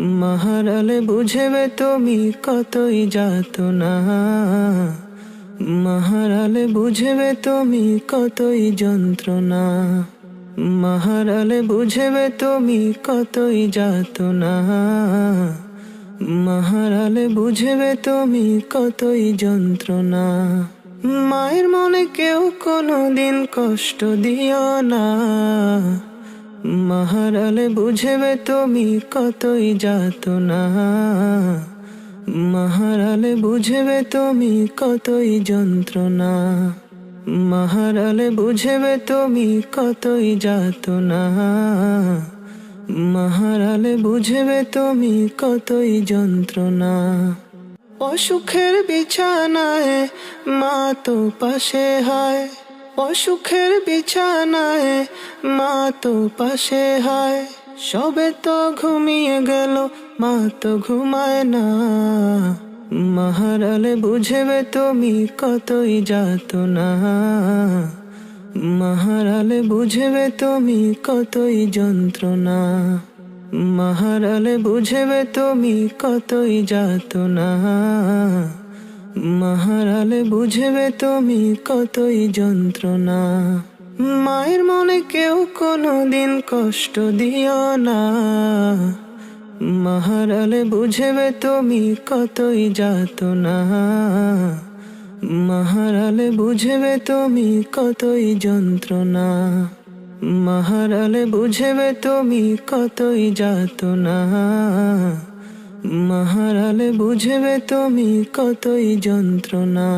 মাহারালে বুঝেবে তুমি কতই যাতনা। মাহারালে বুঝেবে তুমি কতই যন্ত্রণা। মাহারালে বুঝেবে তুমি কতই যাতনা। মাহারালে বুঝেবে তুমি কতই যন্ত্রণা। মায়ের মনে কেউ কোনো দিন কষ্ট দিও না। মাহারালে বুঝেবে তুমি কতই যাতনা। মাহারালে বুঝেবে তুমি কতই যন্ত্রণা। মাহারালে বুঝেবে তুমি কতই যাতনা। মাহারালে বুঝেবে তুমি কতই যন্ত্রণা। অসুখের বিছানায় মা তো পাশে হয়। অসুখের বিছানায় মা তো পাশে হয়। সবে তো ঘুমিয়ে গেল, মা তো ঘুমায় না। মাহারালে বুঝেবে তুমি কতই যাতনা। মাহারালে বুঝেবে তুমি কতই যন্ত্রণা। মাহারালে বুঝেবে তুমি কতই যাতনা। মাহারালে, বুঝেবে তুমি কতই যন্ত্রণা। মায়ের মনে কেউ কোনো দিন কষ্ট দিও না। মাহারালে, বুঝেবে তুমি কতই যাত যাতনা। মাহারালে, বুঝেবে তুমি কতই যন্ত্রণা। মাহারালে, বুঝেবে তুমি কতই যাত যাতনা। মাহারালে বুঝবে তুমি কতই যন্ত্রণা।